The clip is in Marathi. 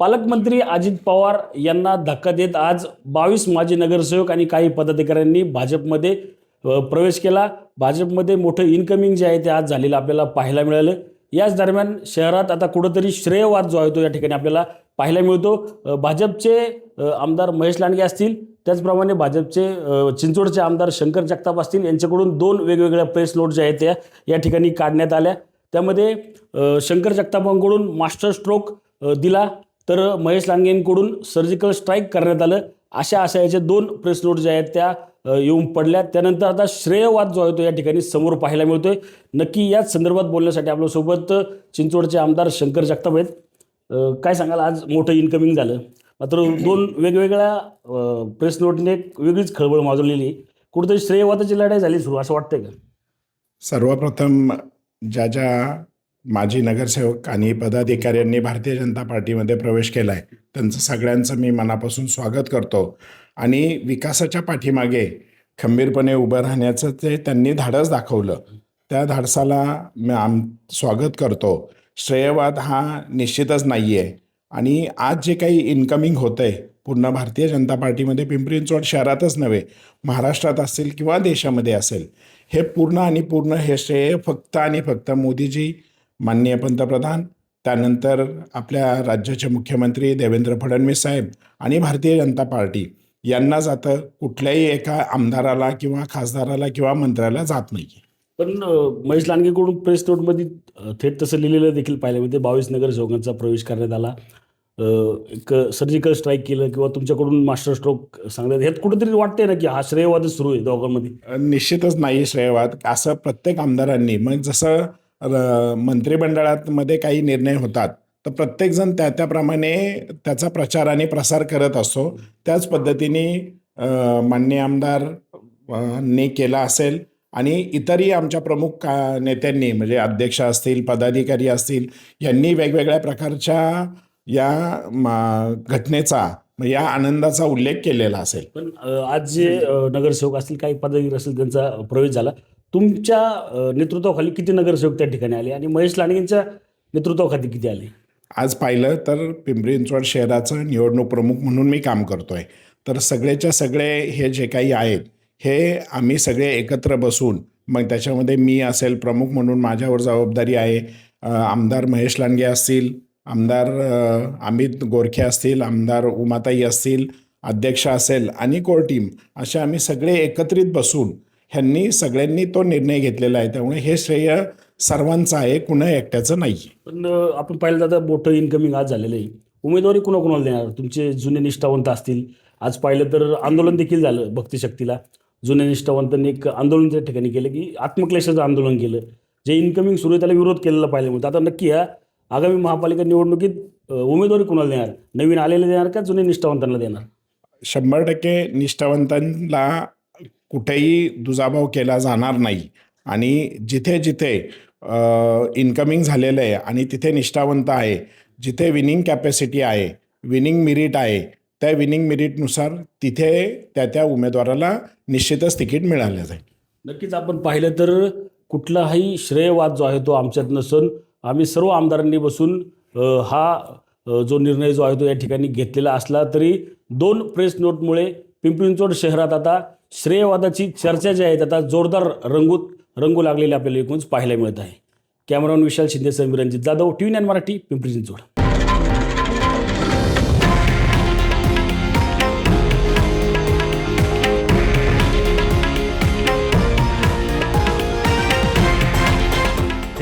पालकमंत्री अजित पवार यांना धक्का देत आज बावीस माजी नगरसेवक आणि काही पदाधिकाऱ्यांनी भाजपमध्ये प्रवेश केला. भाजपमध्ये मोठं इन्कमिंग जे आहे ते आज झालेलं आपल्याला पाहायला मिळालं. याच दरम्यान शहरात आता कुठंतरी श्रेयवाद जो आहे तो या ठिकाणी आपल्याला पाहायला मिळतो. भाजपचे आमदार महेश लांडगे असतील त्याचप्रमाणे भाजपचे चिंचवडचे आमदार शंकर जगताप असतील यांच्याकडून दोन वेगवेगळ्या प्रेस नोट ज्या आहेत त्या या ठिकाणी काढण्यात आल्या. त्यामध्ये शंकर जगतापांकडून मास्टर स्ट्रोक दिला. तर महेश लांगेंकडून सर्जिकल स्ट्राईक करण्यात आलं. अशा आशयाचे दोन प्रेस नोट ज्या आहेत त्या येऊन पडल्या त्यानंतर आता श्रेयवाद जो आहे तो या ठिकाणी समोर पाहायला मिळतोय. नक्की याच संदर्भात बोलण्यासाठी आपल्यासोबत चिंचवडचे आमदार शंकर जगताप आहेत. काय सांगाल? आज मोठं इन्कमिंग झालं. मात्र दोन वेगवेगळ्या प्रेस नोटने एक वेगळीच खळबळ माजवलेली. कुठेतरी श्रेयवादाची लढाई झाली सुरू असं वाटतंय का? सर्वप्रथम ज्या ज्या माजी नगरसेवक आणि पदाधिकाऱ्यांनी भारतीय जनता पार्टीमध्ये प्रवेश केला आहे त्यांचं सगळ्यांचं मी मनापासून स्वागत करतो. आणि विकासाच्या पाठीमागे खंबीरपणे उभं राहण्याचं ते त्यांनी धाडस दाखवलं. त्या धाडसाला मी आम स्वागत करतो. श्रेयवाद हा निश्चितच नाही आहे आणि आज जे काही इन्कमिंग होतं आहे पूर्ण भारतीय जनता पार्टीमध्ये पिंपरी चिंचवड शहरातच नव्हे महाराष्ट्रात असेल किंवा देशामध्ये असेल हे पूर्ण आणि पूर्ण हे श्रेय फक्त आणि फक्त मोदीजी माननीय पंतप्रधान त्यानंतर आपल्या राज्याचे मुख्यमंत्री देवेंद्र फडणवीस साहेब आणि भारतीय जनता पार्टी यांना जातं कुठल्याही एका आमदाराला किंवा खासदाराला किंवा मंत्र्याला जात नाही पण महेश लांडगेकडून प्रेस नोटमध्ये थेट तसं लिहिलेलं देखील पाहिलं म्हणजे बावीस नगरसेवकांचा प्रवेश करण्यात आला. एक सर्जिकल स्ट्राईक केलं किंवा तुमच्याकडून मास्टर स्ट्रोक सांगण्यात ह्यात कुठेतरी वाटतंय ना की हा श्रेयवादच सुरू आहे दोघांमध्ये? निश्चितच नाही श्रेयवाद. असं प्रत्येक आमदारांनी मग जसं मंत्रिमंडळात मध्ये काही निर्णय होतात. तर प्रत्येकजण त्या त्याप्रमाणे त्याचा प्रचार आणि प्रसार करत असतो. त्याच पद्धतीने मान्य माननीय आमदार ने केला असेल आणि इतरही आमच्या प्रमुख का नेत्यांनी म्हणजे अध्यक्ष असतील पदाधिकारी असतील यांनी वेगवेगळ्या प्रकारच्या या घटनेचा घटनेचा या आनंदाचा उल्लेख केलेला असेल. पण आज जे नगरसेवक असतील काही पदाधिकारी असतील त्यांचा प्रवेश झाला. तुमच्या नेतृत्वाखाली किती नगरसेवक त्या ठिकाणी आले? आणि महेश लांडगेंच्या नेतृत्वाखाली किती आले? आज पाहिलं तर पिंपरी चिंचवड शहराचं निवडणूक प्रमुख म्हणून मी काम करतोय. तर सगळेच्या सगळे हे जे काही आहेत हे आम्ही सगळे एकत्र बसून मग त्याच्यामध्ये मी असेल प्रमुख म्हणून माझ्यावर जबाबदारी आहे. आमदार महेश लांडगे असतील आमदार अमित गोरखे असतील आमदार उमाताई असतील अध्यक्ष असेल आणि कोर टीम असे आम्ही सगळे एकत्रित बसून ह्यांनी सगळ्यांनी तो निर्णय घेतलेला आहे. त्यामुळे हे श्रेय सर्वांचं आहे कुणा एकट्याचं नाही पण आपण पाहिलं तर आता मोठं इन्कमिंग आज झालेलं आहे. उमेदवारी कुणाकुणाला देणार? तुमचे जुने निष्ठावंत असतील. आज पाहिलं तर आंदोलन देखील झालं भक्तिशक्तीला जुन्या निष्ठावंतांनी एक आंदोलन त्या ठिकाणी केलं की आत्मक्लेशाचं आंदोलन केलं. जे इन्कमिंग सुरू आहे त्याला विरोध केलेला पाहिलं. म्हणतं आता नक्की या आगामी महापालिका निवडणुकीत उमेदवारी कुणाला देणार? नवीन आलेले देणार का जुने निष्ठावंतांना देणार? शंभर टक्के निष्ठावंतांना कुठेही दुजाभाव केला जाणार नाही. आणि जिथे जिथे इन्कमिंग झालेलं आहे आणि तिथे निष्ठावंत आहे जिथे विनिंग कॅपॅसिटी आहे विनिंग मिरिट आहे त्या विनिंग मिरिटनुसार तिथे त्या त्या उमेदवाराला निश्चितच तिकीट मिळालं जाईल. नक्कीच आपण पाहिलं तर कुठलाही श्रेयवाद जो आहे तो आमच्यात नसून आम्ही सर्व आमदारांनी बसून हा जो निर्णय जो आहे तो या ठिकाणी घेतलेला असला तरी दोन प्रेस नोटमुळे पिंपरी चिंचवड शहरात आता श्रेयवादाची चर्चा जी आहे आता जोरदार रंगूत रंगू लागलेली आपल्याला एकूणच पाहायला मिळत आहे. Cameraman Vishal Shinde Samir Ranjit Jadhav T V nine Marathi Pimpri Chinchwad.